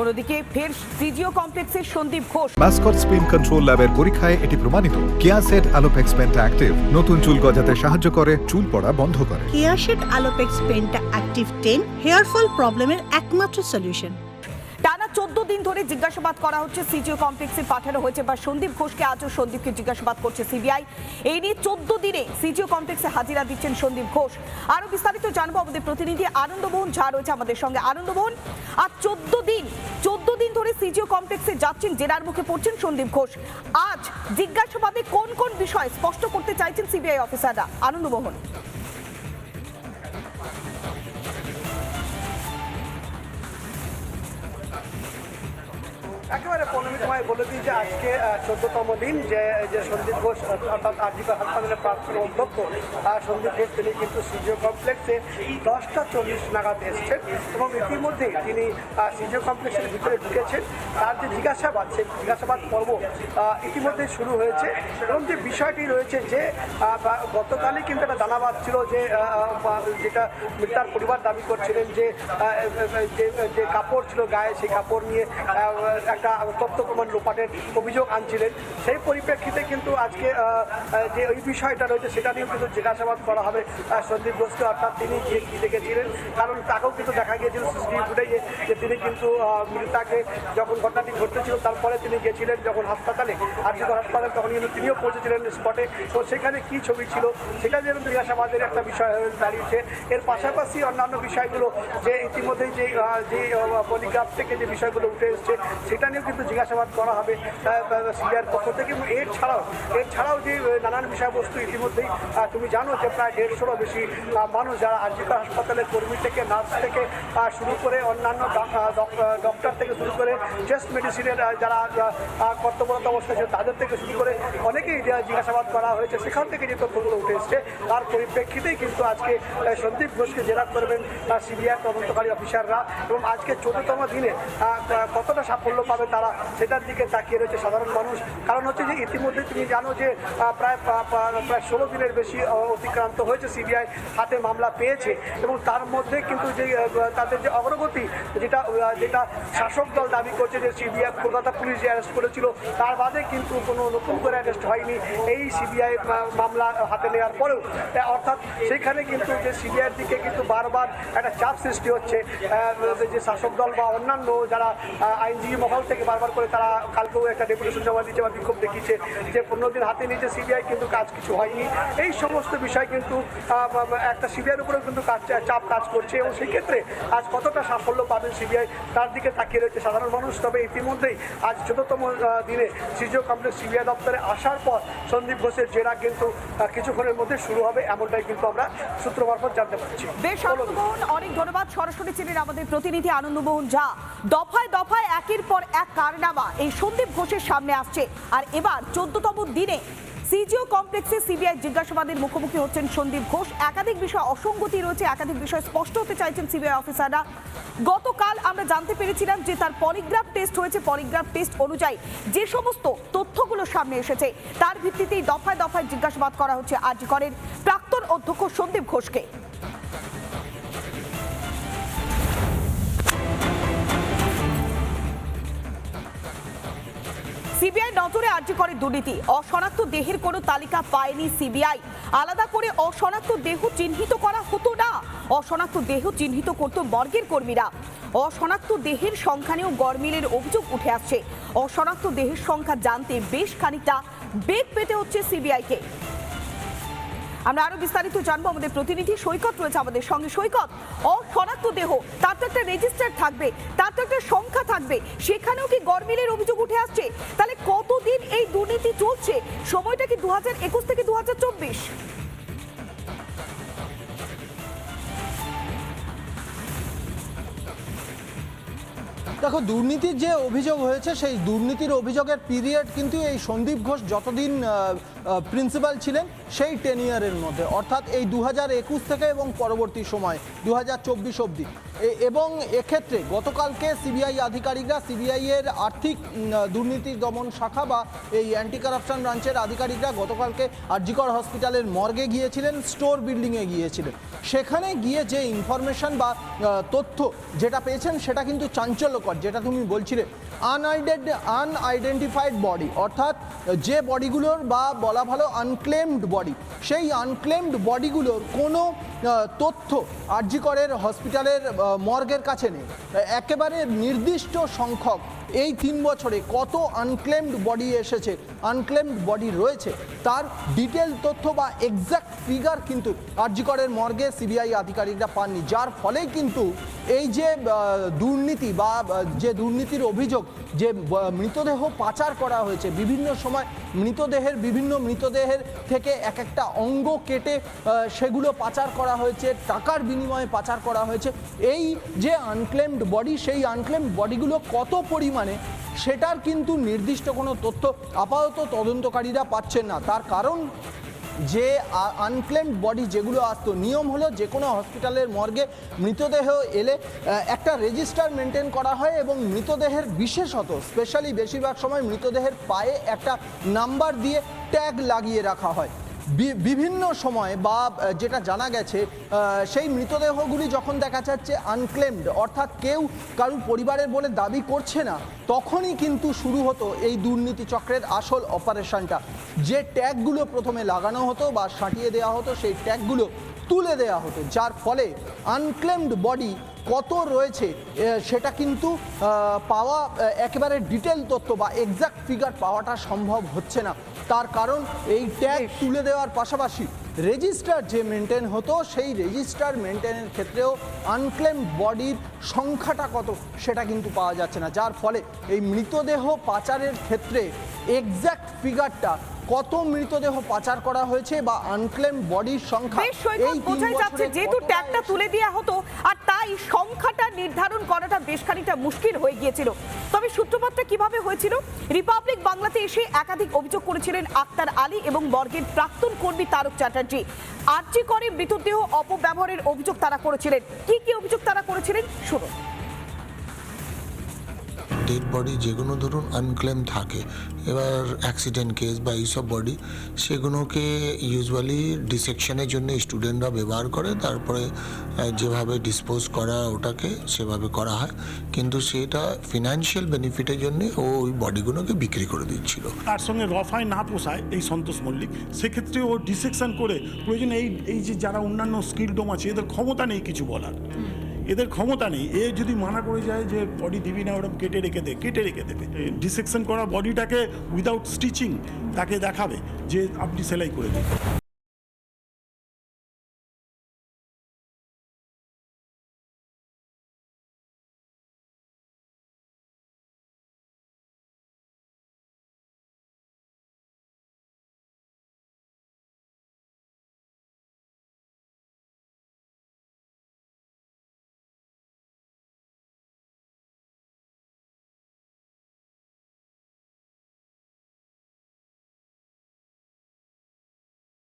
অন্যদিকে ফের সিজিও কমপ্লেক্সের Sandip Ghosh. Mascot spin control ল্যাবের পরীক্ষায় এটি প্রমাণিত। কেয়াসেট আলোপেক্স পেন্টা অ্যাক্টিভ নতুন চুল গজাতে সাহায্য করে চুল পড়া বন্ধ করে। কিয়াসেট আলোপেক্স পেনটা অ্যাক্টিভ টেন হেয়ার ফল প্রবলেমের একমাত্র সলিউশন দিন ধরে জিজ্ঞাসাবাদ করা হচ্ছে সিজিও কমপ্লেক্সে পাঠানো হয়েছে বা সন্দীপ ঘোষকে আজও সন্দীপকে জিজ্ঞাসাবাদ করছে সিবিআই। এই নিয়ে চোদ্দ দিনে সিজিও কমপ্লেক্সে হাজিরা দিচ্ছেন সন্দীপ ঘোষ। আরও বিস্তারিত জানব আমাদের প্রতিনিধি আনন্দমোহন ঝা রয়েছে আমাদের সঙ্গে। আনন্দমোহন আর চোদ্দ দিন চোদ্দ দিন ধরে সিজিও কমপ্লেক্সে যাচ্ছেন, জেরার মুখে পড়ছেন সন্দীপ ঘোষ। আজ জিজ্ঞাসাবাদে কোন কোন বিষয় স্পষ্ট করতে চাইছেন সিবিআই অফিসাররা? আনন্দমোহন। পনেরো তোমায় বলে দিই যে আজকে চোদ্দতম দিন যে যে সন্দীপ ঘোষ অর্থাৎ আর্জিকা হাসপাতালের প্রাপ্ত অধ্যক্ষ সন্দীপ ঘোষ, তিনি কিন্তু সিজিও কমপ্লেক্সে দশটা চল্লিশ নাগাদ এসছেন এবং ইতিমধ্যেই তিনি সিজিও কমপ্লেক্সের ভিতরে ঢুকেছেন। তার যে জিজ্ঞাসাবাদ, সেই জিজ্ঞাসাবাদ পর্ব ইতিমধ্যে শুরু হয়েছে এবং যে বিষয়টি রয়েছে যে গতকালই কিন্তু একটা জানাবাদ ছিল যে যেটা তার পরিবার দাবি করছিলেন যে যে কাপড় ছিল গায়ে, সেই কাপড় নিয়ে একটা তথ্য প্রমাণ লোপাটের অভিযোগ আনছিলেন। সেই পরিপ্রেক্ষিতে কিন্তু আজকে যে ওই বিষয়টা রয়েছে সেটা নিয়েও কিন্তু জিজ্ঞাসাবাদ করা হবে সন্দীপ ঘোষকে। অর্থাৎ তিনি যে কী দেখেছিলেন, কারণ তাকেও কিন্তু দেখা গিয়েছিল সিসিটিভি ফুটেজে যে তিনি কিন্তু মৃতাকে যখন ঘটনাটি ঘটেছিল, তারপরে তিনি গেছিলেন যখন হাসপাতালে। আর্যকর হাসপাতালে, তখন কিন্তু তিনিও পৌঁছেছিলেন স্পটে। তো সেখানে কী ছবি ছিল, সেটা যেন জিজ্ঞাসাবাদের একটা বিষয় হয়ে দাঁড়িয়েছে। এর পাশাপাশি অন্যান্য বিষয়গুলো, যে ইতিমধ্যেই যে যে পলিগ্রাফ থেকে যে বিষয়গুলো উঠে এসছে, সেটা নিয়েও কিন্তু জিজ্ঞাসাবাদ করা হবে সিবিআইয়ের পক্ষ থেকে এবং এর ছাড়াও এর ছাড়াও যে নানান বিষয়বস্তু ইতিমধ্যেই তুমি জানো যে প্রায় দেড়শোরও বেশি মানুষ যারা আর্জিকা হাসপাতালের কর্মী থেকে, নার্স থেকে শুরু করে অন্যান্য ডক্টর থেকে শুরু করে চেস্ট মেডিসিনের যারা কর্তব্যরত অবস্থায় ছিল তাদের থেকে শুরু করে অনেকেই জিজ্ঞাসাবাদ করা হয়েছে, সেখান থেকে যে তথ্যগুলো উঠে এসছে, তার পরিপ্রেক্ষিতেই কিন্তু আজকে সন্দীপ ঘোষকে জেরা করবেন সিবিআই তদন্তকারী অফিসাররা এবং আজকে চোদ্দতম দিনে কতটা সাফল্য পাবে তারা সেটার দিকে তাকিয়ে রয়েছে সাধারণ মানুষ। কারণ হচ্ছে যে ইতিমধ্যে তুমি জানো যে প্রায় প্রায় ষোলো দিনের বেশি অতিক্রান্ত হয়েছে সিবিআই হাতে মামলা পেয়েছে। এবং তার মধ্যে কিন্তু যে তাদের যে অগ্রগতি, যেটা যেটা শাসক দল দাবি করছে যে সিবিআই কলকাতা পুলিশ যে অ্যারেস্ট করেছিল, তার বাদে কিন্তু কোনো নতুন করে অ্যারেস্ট হয়নি। এই সিবিআই মামলা হাতে নেওয়ার পরেও। অর্থাৎ সেখানে কিন্তু যে সিবিআইয়ের দিকে কিন্তু বারবার একটা চাপ সৃষ্টি হচ্ছে। যে শাসক দল বা অন্যান্য যারা আইনজীবী মহল থেকে বারবার করে তারা কালকেও একটা ডেপুটেশন জমা দিচ্ছে বা বিক্ষোভ দেখিয়েছে যে পনেরো দিন হাতে নিয়েছে সিবিআই কিন্তু কাজ কিছু হয়নি। এই সমস্ত বিষয় কিন্তু একটা সিবিআইয়ের উপরেও কিন্তু কাজ চাপ কাজ করছে এবং সেই ক্ষেত্রে আজ কতটা সাফল্য পাবেন সিবিআই তার দিকে তাকিয়ে রয়েছে সাধারণ মানুষ। তবে ইতিমধ্যেই আজ চতুর্থম দিনে সিজিও কমপ্লেক্স সিবিআই দপ্তরে আসার পর সন্দীপ ঘোষের জেরা কিন্তু কিছুক্ষণের মধ্যে শুরু হবে এমনটাই কিন্তু আমরা সূত্র মারফত জানতে পারছি। বেশ অনেক ধন্যবাদ। সরাসরি ছিলেন আমাদের প্রতিনিধি আনন্দমোহন ঝা। দফায় দফায় একের পর এক কারনামা। এই সন্দীপ ঘোষের সামনে আসছে। আর এবার চোদ্দতম দিনে সিজিও কমপ্লেক্সে সিবিআই জিজ্ঞাসাবাদের মুখোমুখি হচ্ছেন সন্দীপ ঘোষ। একাধিক বিষয় অসঙ্গতি রয়েছে, একাধিক বিষয় স্পষ্ট হতে চাইছেন সিবিআই অফিসাররা। গতকাল আমরা জানতে পেরেছিলাম যে তার পলিগ্রাফ টেস্ট হয়েছে। পলিগ্রাফ টেস্ট অনুযায়ী যে সমস্ত তথ্যগুলো সামনে এসেছে, তার ভিত্তিতেই দফায় দফায় জিজ্ঞাসাবাদ করা হচ্ছে আরজিকরের প্রাক্তন অধ্যক্ষ সন্দীপ ঘোষকে। সিবিআই নজরে আর্য করে দুর্নীতি। অশনাক্ত দেহের কোনো তালিকা পায়নি সিবিআই। আলাদা করে অশনাক্ত দেহ চিহ্নিত করা হতো না। অশনাক্ত দেহ চিহ্নিত করত বর্গের কর্মীরা। অশনাক্ত দেহের সংখ্যা নিয়েও গরমিলের অভিযোগ উঠে আসছে। অশনাক্ত দেহের সংখ্যা জানতে বেশ খানিকটা বেগ পেতে হচ্ছে সিবিআইকে। আমরা আরও বিস্তারিত জানব। আমাদের প্রতিনিধি সৈকত রয়েছে আমাদের সঙ্গে। সৈকত অশনাক্ত দেহ, তার তো একটা রেজিস্টার থাকবে, তার তো একটা সংখ্যা থাকবে। সেখানেও কি গরমিলের অভিযোগ উঠে আসছে? তাহলে কতদিন এই দুর্নীতি চলছে? সময়টা কি দু হাজার একুশ থেকে দু হাজার চব্বিশ? দেখো, দুর্নীতির যে অভিযোগ হয়েছে, সেই দুর্নীতির অভিযোগের পিরিয়ড কিন্তু এই সন্দীপ ঘোষ যতদিন প্রিন্সিপাল ছিলেন সেই টেন ইয়ারের মধ্যে। অর্থাৎ এই দু একুশ থেকে এবং পরবর্তী সময় দু হাজার চব্বিশ অবধি। এবং এক্ষেত্রে গতকালকে সিবিআই আধিকারিকরা সিবিআই এর আর্থিক দুর্নীতি দমন শাখা বা এই অ্যান্টি কারাপশন ব্রাঞ্চের আধিকারিকরা গতকালকে আরজিকর হসপিটালের মর্গে গিয়েছিলেন স্টোর বিল্ডিংয়ে গিয়েছিলেন। সেখানে গিয়ে যে ইনফরমেশন বা তথ্য যেটা পেয়েছেন সেটা কিন্তু চাঞ্চল্যকর, যেটা তুমি বলছিলে। আনআইডেন্ট আনআইডেন্টিফাইড বডি অর্থাৎ যে বডিগুলোর বা বলা ভালো আনক্লেমড বডি সেই আনক্লেমড বডিগুলোর কোনো তথ্য আরজিকরের হসপিটালের মর্গের কাছে নেই। একেবারে নির্দিষ্ট সংখ্যক এই তিন বছরে কত আনক্লেমড বডি এসেছে আনক্লেমড বডি রয়েছে, তার ডিটেল তথ্য বা এক্সাক্ট ফিগার কিন্তু আরজিকরের মর্গে সিবিআই আধিকারিকরা পাননি। যার ফলে কিন্তু এই যে দুর্নীতি বা যে দুর্নীতির অভিযোগ যে মৃতদেহ পাচার করা হয়েছে, বিভিন্ন সময় মৃতদেহের, বিভিন্ন মৃতদেহের থেকে এক একটা অঙ্গ কেটে সেগুলো পাচার করা হয়েছে, টাকার বিনিময়ে পাচার করা হয়েছে। এই যে আনক্লেমড বডি, সেই আনক্লেমড বডিগুলো কত পরিমাণে, সেটার কিন্তু নির্দিষ্ট কোনো তথ্য আপাতত তদন্তকারীরা পাচ্ছেন না। তার কারণ যে আনক্লেমড বডি যেগুলো আসতো, নিয়ম হলো যে কোনো হসপিটালের মর্গে মৃতদেহ এলে একটা রেজিস্টার মেনটেন করা হয় এবং মৃতদেহের বিশেষত স্পেশালি বেশিরভাগ সময় মৃতদেহের পায়ে একটা নাম্বার দিয়ে ট্যাগ লাগিয়ে রাখা হয়। বিভিন্ন সময় বা যেটা জানা গেছে সেই মৃতদেহগুলি যখন দেখা যাচ্ছে আনক্লেমড অর্থাৎ কেউ কারুর পরিবারের বলে দাবি করছে না, তখনই কিন্তু শুরু হতো এই দুর্নীতি চক্রের আসল অপারেশনটা। যে ট্যাগগুলো প্রথমে লাগানো হতো বা সাঁটিয়ে দেওয়া হতো, সেই ট্যাগগুলো তুলে দেওয়া হতো। যার ফলে আনক্লেমড বডি কত রয়েছে সেটা কিন্তু পাওয়া একেবারে ডিটেল তথ্য বা এক্সাক্ট ফিগার পাওয়াটা সম্ভব হচ্ছে না। তার কারণ এই ট্যাগ তুলে দেওয়ার পাশাপাশি রেজিস্টার যে মেনটেন হতো সেই রেজিস্টার মেনটেনের ক্ষেত্রেও আনক্লেম বডির সংখ্যাটা কত সেটা কিন্তু পাওয়া যাচ্ছে না। যার ফলে এই মৃতদেহ পাচারের ক্ষেত্রে এক্সাক্ট ফিগারটা কত মৃতদেহ পাচার করা হয়েছে বা আনক্লেম বডির সংখ্যা? বেশ সৈকত বোঝাই যাচ্ছে? যেহেতু ট্যাগটা তুলে দেওয়া হতো আর তাই সংখ্যাটা নির্ধারণ করাটা বেশ খানিকটা মুশকিল হয়ে গিয়েছিল। তবে সূত্রপাতটা কীভাবে হয়েছিল? রিপাবলিক বাংলাতে এসে একাধিক অভিযোগ করেছিলেন আক্তার আলী এবং বর্গের প্রাক্তন কর্মী তারক চ্যাটার্জি। আর্জি করে মৃতদেহ অপব্যবহারের অভিযোগ তারা করেছিলেন। কি কি অভিযোগ তারা করেছিলেন? শুনুন। ডেড বডি যেগুলো ধরুন আনক্লেম থাকে, এবার অ্যাক্সিডেন্ট কেস বা এইসব বডি সেগুলোকে ইউজুয়ালি ডিসেকশনের জন্য স্টুডেন্টরা ব্যবহার করে, তারপরে যেভাবে ডিসপোজ করা ওটাকে সেভাবে করা হয়। কিন্তু সেটা ফিনান্সিয়াল বেনিফিটের জন্য ও ওই বডিগুলোকে বিক্রি করে দিচ্ছিল। তার সঙ্গে রফায় না পোষায় এই সন্তোষ মল্লিক, সেক্ষেত্রে ও ডিসেকশন করে, প্রয়োজন এই এই যে যারা অন্যান্য স্কিলডম আছে, এদের ক্ষমতা নেই কিছু বলার। এদের ক্ষমতা নেই। এ যদি মানা করে যায় যে বডি দিবি না, ওরকম কেটে রেখে দে, কেটে রেখে দেবে। ডিসেকশন করা বডিটাকে উইদাউট স্টিচিং তাকে দেখাবে যে আপনি সেলাই করে দিন।